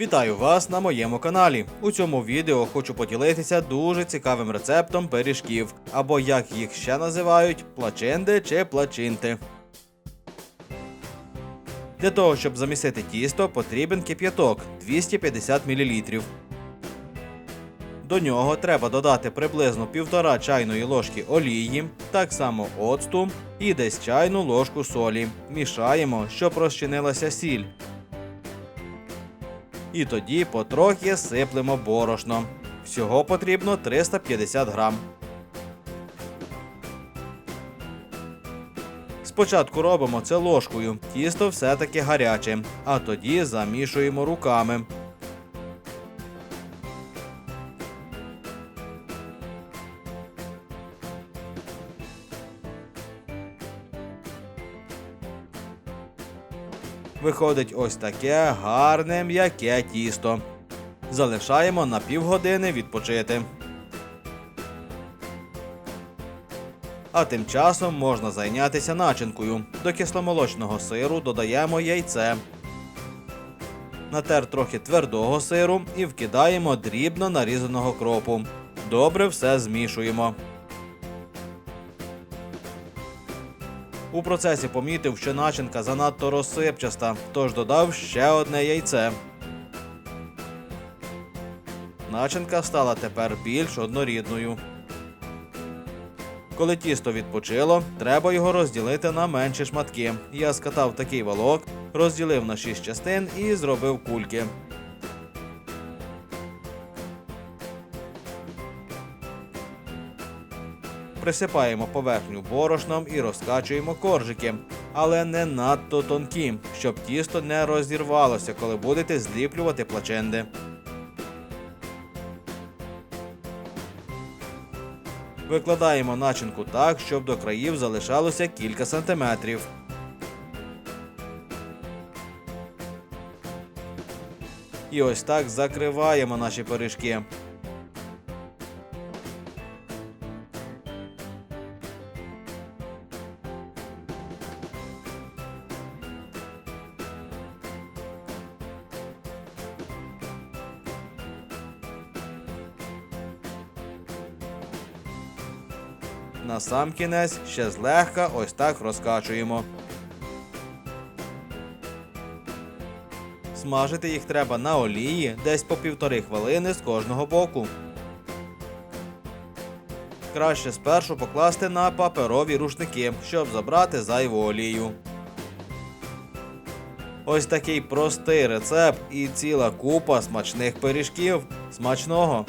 Вітаю вас на моєму каналі. У цьому відео хочу поділитися дуже цікавим рецептом пиріжків, або як їх ще називають плаченди чи плачинти. Для того, щоб замісити тісто, потрібен кип'яток 250 мл. До нього треба додати приблизно 1,5 чайної ложки олії, так само оцту і десь чайну ложку солі. Мішаємо, щоб розчинилася сіль. І тоді потрохи сиплемо борошно. Всього потрібно 350 грам. Спочатку робимо це ложкою, тісто все-таки гаряче, а тоді замішуємо руками. Виходить ось таке гарне м'яке тісто. Залишаємо на півгодини відпочити. А тим часом можна зайнятися начинкою. До кисломолочного сиру додаємо яйце. Натер трохи твердого сиру і вкидаємо дрібно нарізаного кропу. Добре все змішуємо. У процесі помітив, що начинка занадто розсипчаста, тож додав ще одне яйце. Начинка стала тепер більш однорідною. Коли тісто відпочило, треба його розділити на менші шматки. Я скатав такий волок, розділив на 6 частин і зробив кульки. Присипаємо поверхню борошном і розкачуємо коржики, але не надто тонкі, щоб тісто не розірвалося, коли будете зліплювати плаченди. Викладаємо начинку так, щоб до країв залишалося кілька сантиметрів. І ось так закриваємо наші пиріжки. На сам кінець ще злегка ось так розкачуємо. Смажити їх треба на олії десь по півтори хвилини з кожного боку. Краще спершу покласти на паперові рушники, щоб забрати зайву олію. Ось такий простий рецепт і ціла купа смачних пиріжків. Смачного!